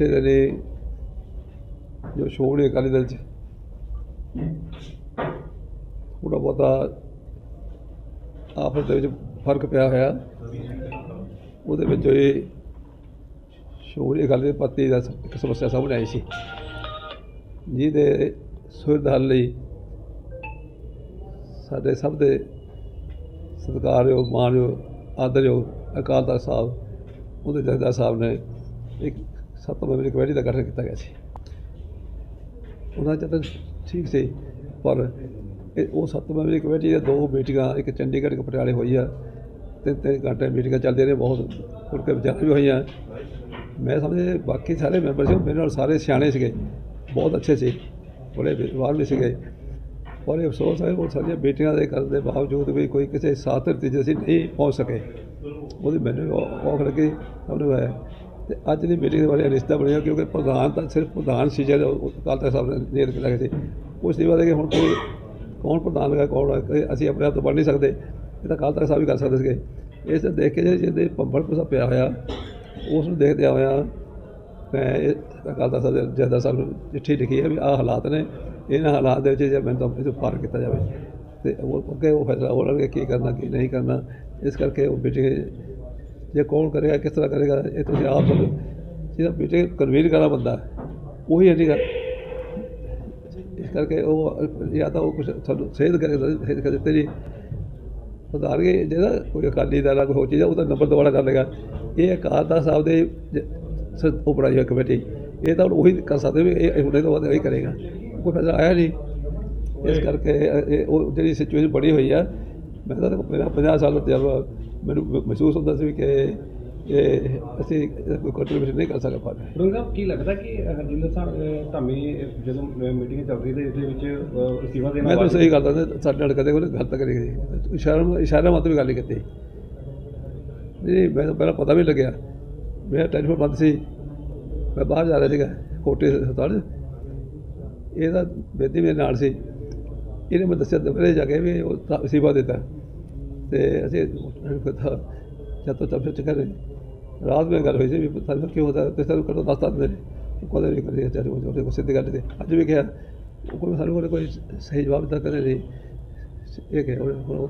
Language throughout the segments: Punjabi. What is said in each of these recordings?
ਪਿੱਛੇ ਦੇ ਜੋ ਸ਼ੋੜ ਅਕਾਲੀ ਦਲ ਚ, ਥੋੜ੍ਹਾ ਬਹੁਤਾ ਆਪਸ ਦੇ ਵਿੱਚ ਫ਼ਰਕ ਪਿਆ ਹੋਇਆ। ਉਹਦੇ ਵਿੱਚ ਇਹ ਸ਼ੋੜ ਅਕਾਲੀ ਦੇ ਪੱਤੀ ਦਾ ਇੱਕ ਸਮੱਸਿਆ ਸਾਹਮਣੇ ਆਈ ਸੀ। ਜਿਹਦੇ ਸੁਲਝ ਹੱਲ ਲਈ ਸਾਡੇ ਸਭ ਦੇ ਸਤਿਕਾਰਯੋਗ, ਮਾਨਯੋਗ, ਆਦਰਯੋਗ ਅਕਾਲ ਤਖਤ ਸਾਹਿਬ, ਉਹਦੇ ਜਥੇਦਾਰ ਸਾਹਿਬ ਨੇ ਇੱਕ ਸੱਤ ਮੈਂਬਰੀ ਕਮੇਟੀ ਦਾ ਗਠਨ ਕੀਤਾ ਗਿਆ ਸੀ। ਉਹਨਾਂ ਚ ਤਾਂ ਠੀਕ ਸੀ, ਪਰ ਇਹ ਉਹ ਸੱਤ ਮੈਂਬਰੀ ਕਮੇਟੀ ਦੀਆਂ ਦੋ ਮੀਟਿੰਗਾਂ, ਇੱਕ ਚੰਡੀਗੜ੍ਹ, ਇੱਕ ਪਟਿਆਲੇ ਹੋਈ ਆ। ਤਿੰਨ ਤਿੰਨ ਘੰਟੇ ਮੀਟਿੰਗਾਂ ਚੱਲਦੀਆਂ ਨੇ ਬਹੁਤ ਖੁੱਲ੍ਹ ਕੇ ਵਿਚਾਰ ਵੀ ਹੋਈਆਂ। ਮੈਂ ਸਮਝੇ ਬਾਕੀ ਸਾਰੇ ਮੈਂਬਰ ਸੀ, ਉਹ ਮੇਰੇ ਨਾਲ ਸਾਰੇ ਸਿਆਣੇ ਸੀਗੇ, ਬਹੁਤ ਅੱਛੇ ਸੀ, ਬੜੇ ਵਿਦਵਾਨ ਵੀ ਸੀਗੇ। ਪਰ ਇਹ ਅਫਸੋਸ ਹੈ, ਉਹ ਸਾਰੀਆਂ ਬੇਟੀਆਂ ਦੇ ਕਰਨ ਦੇ ਬਾਵਜੂਦ ਵੀ ਕੋਈ ਕਿਸੇ ਸਾਥ ਨਤੀਜੇ ਅਸੀਂ ਨਹੀਂ ਪਹੁੰਚ ਸਕੇ। ਉਹਦੀ ਮੈਨੂੰ ਔ- ਔਖ ਲੱਗੀ, ਸਾਨੂੰ ਹੈ ਤੇ ਅੱਜ ਦੀ ਮੀਟਿੰਗ ਦੇ ਬਾਰੇ ਰਿਸ਼ਤਾ ਬਣਿਆ ਕਿਉਂਕਿ ਪ੍ਰਧਾਨ ਤਾਂ ਸਿਰਫ ਪ੍ਰਧਾਨ ਸੀ ਜਿਹੜਾ ਕੱਲ ਤੱਕ ਸਾਹਿਬ ਨੇ ਨਿਯਤ ਕੀਤਾ ਸੀ। ਉਸ ਦੀ ਬਾਰੇ ਕਿ ਹੁਣ ਕੋਈ ਕੌਣ ਪ੍ਰਧਾਨ ਹੈ ਕੌਣ ਅਸੀਂ ਆਪਣੇ ਆਪ ਤੋਂ ਬਣ ਨਹੀਂ ਸਕਦੇ। ਇਹ ਤਾਂ ਕੱਲ ਤੱਕ ਸਾਹਿਬ ਵੀ ਕਰ ਸਕਦੇ ਸੀਗੇ। ਇਸ ਤੇ ਦੇਖ ਕੇ ਜਿਹਦੇ ਭੰਬਲ ਪੁਸਾ ਪਿਆ ਹੋਇਆ, ਉਸ ਨੂੰ ਦੇਖਦੇ ਹੋਇਆ ਮੈਂ ਇਹ ਅਕਾਲ ਤਖਤ ਸਾਹਿਬ ਦੇ ਜਥੇਦਾਰ ਸਾਹਿਬ ਨੂੰ ਚਿੱਠੀ ਲਿਖੀ ਹੈ ਵੀ ਆਹ ਹਾਲਾਤ ਨੇ। ਇਹਨਾਂ ਹਾਲਾਤ ਦੇ ਵਿੱਚ ਜੇ ਮੈਨੂੰ ਤਾਂ ਇਹ ਪਾਰ ਕੀਤਾ ਜਾਵੇ। ਤੇ ਉਹ ਅੱਗੇ ਉਹ ਫੈਸਲਾ ਹੋ ਲੈਣਗੇ ਕੀ ਕਰਨਾ, ਕੀ ਨਹੀਂ ਕਰਨਾ। ਇਸ ਕਰਕੇ ਉਹ ਮੀਟਿੰਗ ਜੇ ਕੌਣ ਕਰੇਗਾ, ਕਿਸ ਤਰ੍ਹਾਂ ਕਰੇਗਾ, ਇਹ ਤੁਸੀਂ ਆਪ ਸਮਝੋ। ਜਿਹਦਾ ਮੀਟਿੰਗ ਕਨਵੀਨ ਕਰਨਾ ਬੰਦਾ ਉਹੀ ਹੈ ਨਹੀਂ ਇਸ ਕਰਕੇ ਉਹ ਜਾਂ ਤਾਂ ਉਹ ਕੁਝ ਤੁਹਾਨੂੰ ਸੇਧ ਕਰੇਗਾ ਸੇਧ ਕਰ ਦਿੱਤੇ ਜੀ। ਸੁਧਾਰ ਕੇ ਜਿਹੜਾ ਕੋਈ ਅਕਾਲੀ ਦਲ ਆ, ਕੋਈ ਹੋਰ ਚੀਜ਼ ਆ, ਉਹ ਨੰਬਰ ਦੁਬਾਰਾ ਕਰ ਲੇਗਾ ਇਹ ਅਕਾਲ ਤਖਤ ਸਾਹਿਬ ਦੇ ਉਹ ਬਣਾਈ ਹੋਈ ਕਮੇਟੀ। ਇਹ ਤਾਂ ਹੁਣ ਉਹੀ ਕਰ ਸਕਦੇ ਵੀ ਇਹ ਹੁਣੇ ਤੋਂ ਬਾਅਦ ਇਹੀ ਕਰੇਗਾ। ਕੋਈ ਫੈਸਲਾ ਆਇਆ ਨਹੀਂ। ਇਸ ਕਰਕੇ ਇਹ- ਉਹ ਜਿਹੜੀ ਸਿਚੁਏਸ਼ਨ ਬਣੀ ਹੋਈ ਆ, ਮੈਂ ਤਾਂ ਮੇਰਾ 50 ਸਾਲ ਦਾ ਤਜਰਬਾ ਮੈਨੂੰ ਮ- ਮਹਿਸੂਸ ਹੁੰਦਾ ਸੀ ਕਿ ਇਹ ਅਸੀਂ ਕੋਈ ਕੰਟਰੀਬਿਊਸ਼ਨ ਨਹੀਂ ਕਰ ਸਕਦੇ। ਪਾਰਟੀ ਰੰਗਾ ਕੀ ਲੱਗਦਾ ਕਿ ਹਰਜਿੰਦਰ ਸਾਹਿਬ ਧਾਮੀ ਜਦੋਂ ਮੀਟਿੰਗ ਚੱਲ ਰਹੀ ਤੇ ਇਹਦੇ ਵਿੱਚ ਅਹ, ਅਸਤੀਫਾ ਦੇਣਾ ਮੈਂ ਤਾਂ ਸਹੀ ਕਰਦਾ ਸੀ ਸਾਡੇ ਨਾਲ ਕਦੇ ਕੋਈ ਗਲਤ ਕਰੀ ਗਈ ਇਸ਼ਾਰਾ ਇਸ਼ਾਰਾ ਮਤ ਵੀ ਗੱਲ ਕੀਤੀ। ਨਹੀਂ ਮੈਨੂੰ ਪਹਿਲਾਂ ਪਤਾ ਵੀ ਲੱਗਿਆ। ਮੇਰਾ ਟੈਲੀਫੋਨ ਬੰਦ ਸੀ। ਮੈਂ ਬਾਹਰ ਜਾ ਰਿਹਾ ਸੀਗਾ ਕੋਟੇ ਹਸਪਤਾਲ। ਇਹਦਾ ਬੇਦੀ ਮੇਰੇ ਨਾਲ ਸੀ। ਇਹਨੇ ਮੈਨੂੰ ਦੱਸਿਆ ਦੁਪਹਿਰੇ ਜਾ ਕੇ ਵੀ ਉਹ ਅਸੀਫਾ ਦਿੱਤਾ। ਤੇ ਅਸੀਂ ਪਤਾ ਜਦ ਤੋਂ ਤਬੀਅਤ ਚ ਕਰੇ ਰਾਤ ਵਿੱਚ ਗੱਲ ਹੋਈ ਸੀ ਵੀ ਸਾਨੂੰ ਕਿਉਂ ਹੁੰਦਾ ਤੇ ਸਾਨੂੰ ਕਦੋਂ ਦੱਸ ਦਿੰਦੇ ਨੇ। ਕਦੇ ਨਹੀਂ ਕਰੀ ਚਾਹੇ ਉਹ ਉਹਦੇ ਕੋਲ ਸਿੱਧੀ ਗੱਲ ਤੇ। ਅੱਜ ਵੀ ਕਿਹਾ ਕੋਈ ਸਾਨੂੰ ਕੋਲ ਕੋਈ ਸਹੀ ਜਵਾਬ ਤਾਂ ਕਰੇ ਨਹੀਂ। ਇਹ ਕਿ ਉਹ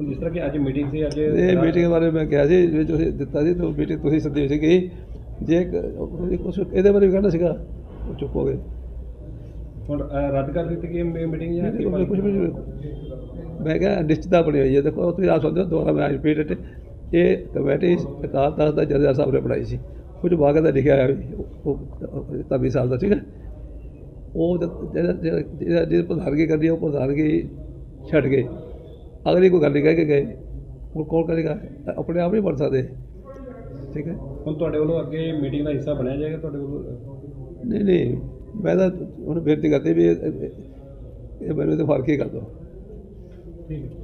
ਜਿਸ ਤਰ੍ਹਾਂ ਕਿ ਅੱਜ ਮੀਟਿੰਗ ਸੀ ਅੱਜ ਇਹ ਮੀਟਿੰਗ ਬਾਰੇ ਮੈਂ ਕਿਹਾ ਸੀ ਵੀ ਤੁਸੀਂ ਦਿੱਤਾ ਸੀ ਤਾਂ ਮੀਟਿੰਗ ਤੁਸੀਂ ਸੱਦੀ ਸੀਗੀ। ਜੇ ਕੁਝ ਇਹਦੇ ਬਾਰੇ ਵੀ ਕਹਿਣਾ ਸੀਗਾ। ਉਹ ਚੁੱਪ ਹੋ ਗਏ। ਹੁਣ ਰੱਦ ਕਰ ਦਿੱਤੀ ਗਈ ਮੀਟਿੰਗ ਜਾਂ ਨਹੀਂ, ਨਹੀਂ, ਕੁਛ ਵੀ ਨਹੀਂ ਮੈਂ ਕਿਹਾ ਨਿਸ਼ਚਿਤਤਾ ਬਣੀ ਹੋਈ ਹੈ ਦੇਖੋ ਤੁਸੀਂ ਆਪ ਸਮਝੋ ਦੁਬਾਰਾ ਮੈਂ ਰਿਪੀਟ ਇਟ ਇਹ ਕਮੇਟੀ ਅਕਾਲ ਤਖਤ ਦਾ ਜਥੇਦਾਰ ਸਾਹਿਬ ਨੇ ਬਣਾਈ ਸੀ। ਕੁਝ ਬਾਗ ਦਾ ਲਿਖਿਆ ਹੋਇਆ ਉਹ- ਤਬੀ ਸਾਲ ਦਾ ਠੀਕ ਹੈ ਉਹ ਜਿਹੜਾ ਜਿਹੜਾ ਜਿਹਦੀ ਪ੍ਰਧਾਨਗੀ ਕਰਨੀ ਹੈ, ਉਹ ਪ੍ਰਧਾਨਗੀ ਛੱਡ ਕੇ ਅਗਲੀ ਕੋਈ ਗੱਲ ਨਹੀਂ ਕਹਿ ਕੇ ਗਏ। ਹੁਣ ਕੌਣ ਕਰੇਗਾ? ਆਪਣੇ ਆਪ ਨਹੀਂ ਬਣ ਸਕਦੇ। ਠੀਕ ਹੈ? ਹੁਣ ਤੁਹਾਡੇ ਵੱਲੋਂ ਅੱਗੇ ਮੀਟਿੰਗ ਦਾ ਹਿੱਸਾ ਬਣਿਆ ਜਾਏਗਾ ਤੁਹਾਡੇ ਵੱਲੋਂ? ਨਹੀਂ ਨਹੀਂ। ਮੈਂ ਤਾਂ ਹੁਣ ਬੇਨਤੀ ਕਰਦੀ ਵੀ ਇਹ ਮੈਨੂੰ ਤੇ ਫ਼ਰਕ ਹੀ ਕਰ ਦਿਓ। ਠੀਕ ਹੈ